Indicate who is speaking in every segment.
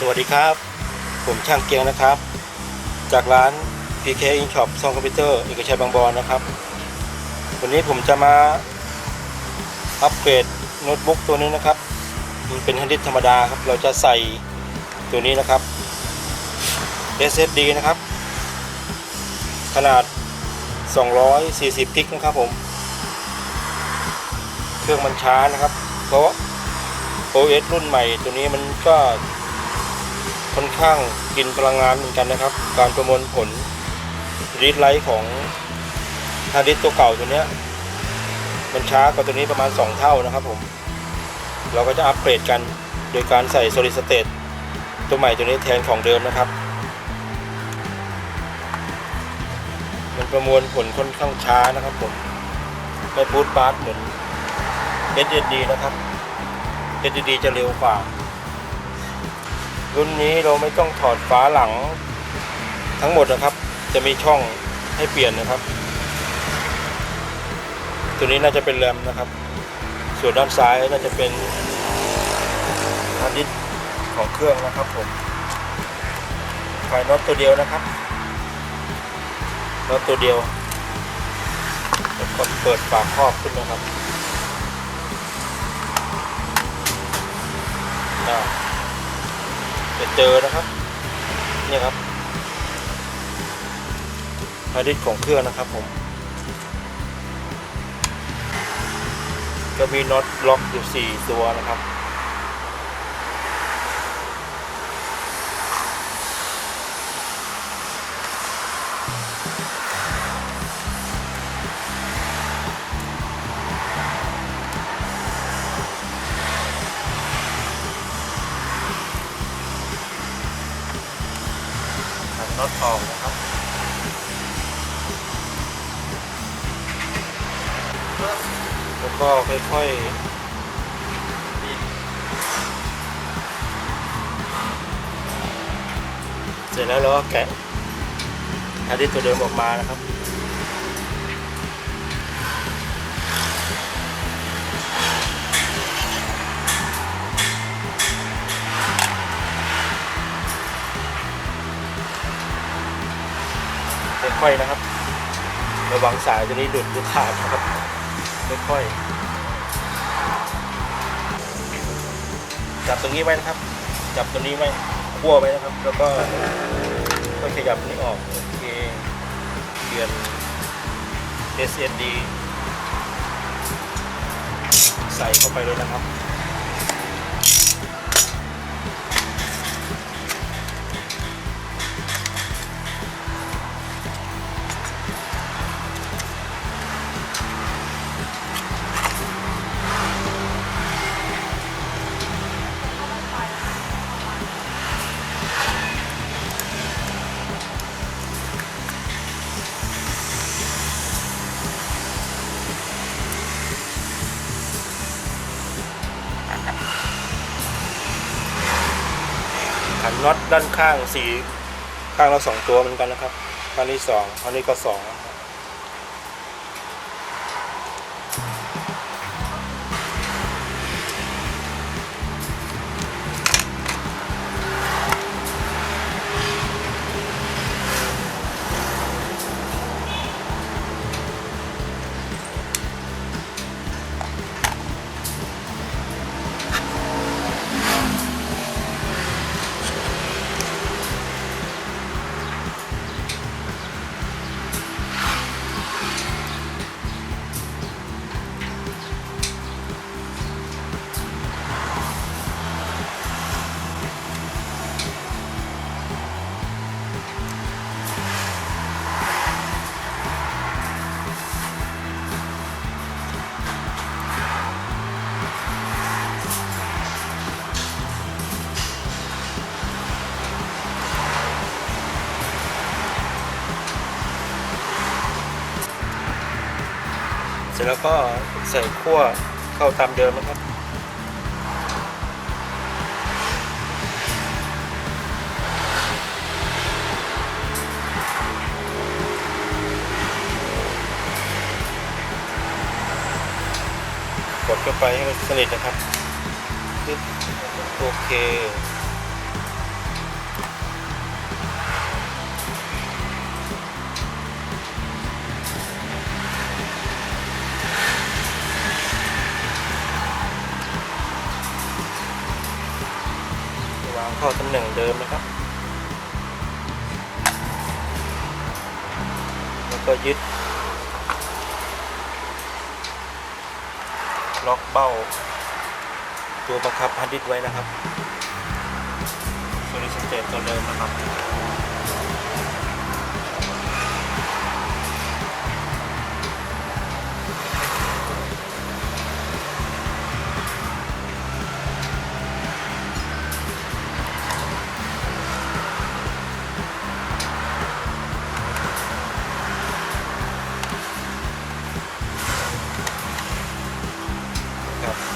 Speaker 1: สวัสดีครับ ผมช่างเกียงนะครับ จากร้าน PK In Shop ซองคอมพิวเตอร์เอกชัยบางบอนนะครับ วันนี้ผมจะมาอัปเกรดโน้ตบุ๊กตัวนี้นะครับ มันเป็นฮาร์ดดิสธรรมดาครับ เราจะใส่ตัวนี้นะครับ SSD นะครับ ขนาด 240กิกนะครับผม เครื่องมันช้านะครับ เพราะ OS รุ่นใหม่ตัวนี้มันก็ ค่อนข้างกินพลังงานเหมือนกันนะครับ การประมวลผลรีดไลท์ของฮาร์ดดิสตัวเก่าตัวเนี้ยมันช้ากว่าตัวนี้ประมาณ 2 เท่านะครับผม เราก็จะอัปเกรดกันโดยการใส่ solid state ตัวใหม่ตัวนี้แทนของเดิมนะครับ มันประมวลผลค่อนข้างช้านะครับผมไม่บูตบาร์เหมือน SSD นะครับ SSD จะเร็วกว่า รุ่นนี้เราไม่ต้องถอดฝาหลังทั้งหมดนะครับ จะมีช่องให้เปลี่ยนนะครับ ตัวนี้น่าจะเป็นแรมนะครับ ส่วนด้านซ้ายน่าจะเป็นฮาร์ดดิสก์ของเครื่องนะครับผมไฟน็อตตัวเดียวนะครับน็อตตัวเดียวแล้วก็เปิดฝาครอบขึ้นนะครับ จะเจอนะครับเนี่ยครับฮาร์ดดิสของเครื่องนะครับผมก็มีน็อตล็อกอยู่4ตัวนะครับ นน็อตออกนะครับแล้วก็ค่อยๆเสร็จแล้วเราก็แกะอาทิตย์ตัวเดิมออกมานะครับ ค่อยนะครับ ระวังสายตัวนี้ดุดหรือขาดนะครับค่อยๆจับตรงนี้ไว้นะครับ จับตรงนี้ไว้คั่วไว้นะครับ แล้วก็ค่อยขยับนี้ออกโอเคเปลี่ยน SSD ใส่เข้าไปเลยนะครับ ขันน็อตด้านข้างสีข้างละสองตัวเหมือนกันนะครับ ข้างนี้สองข้างนี้ก็สอง ร็จแล้วก็ใส่ขั้วเข้าตามเดิมนะครับ กดเข้าไปให้มันสนิทนะครับปึ๊บโอเค เข้าตำแหน่งเดิมนะครับ แล้วก็ยึดล็อกเบ้า ตัวบังคับพันดดิตไว้นะครับโซลิสเตตตัวเดิมนะครับ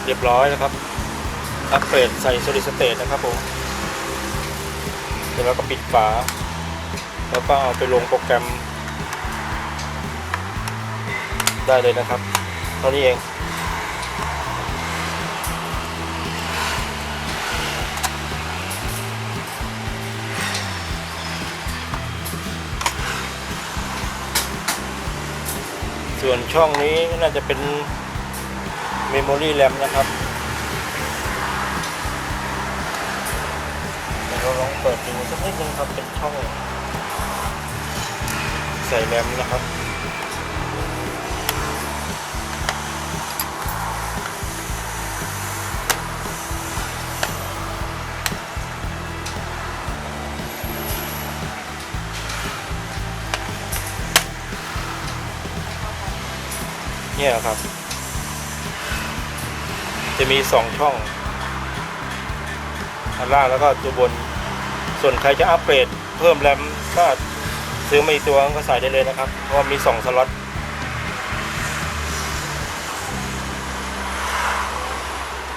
Speaker 1: เรียบร้อยแล้วครับอัปเกรดใส่ solid state นะครับผมเสร็จแล้วก็ปิดฝา แล้วก็เอาไปลงโปรแกรม ได้เลยนะครับเท่านี้เองส่วนช่องนี้น่าจะเป็น Memory RAM นะครับเดี๋ยวเราลองเปิดดูสักนิดนึงครับเป็นช่องใส่แรมนะครับเนี่ยครับ จะมีสองช่องอันล่างแล้วก็ตัวบน ส่วนใครจะอัปเกรดเพิ่มแรมก็ซื้อมาอีกตัวก็ใส่ได้เลยนะครับ เพราะมีสองสล็อต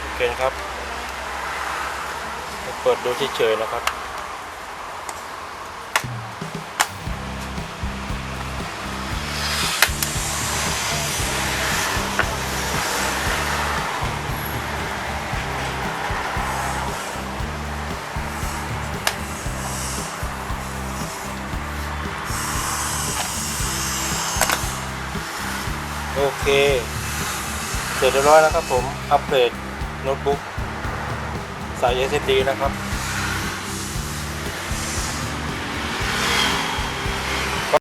Speaker 1: โอเคครับ เปิดดูเฉยๆนะครับ โอเคเสร็จเรียบร้อยแล้วครับผม อัปเกรดโน้ตบุ๊กสาย SSD นะครับ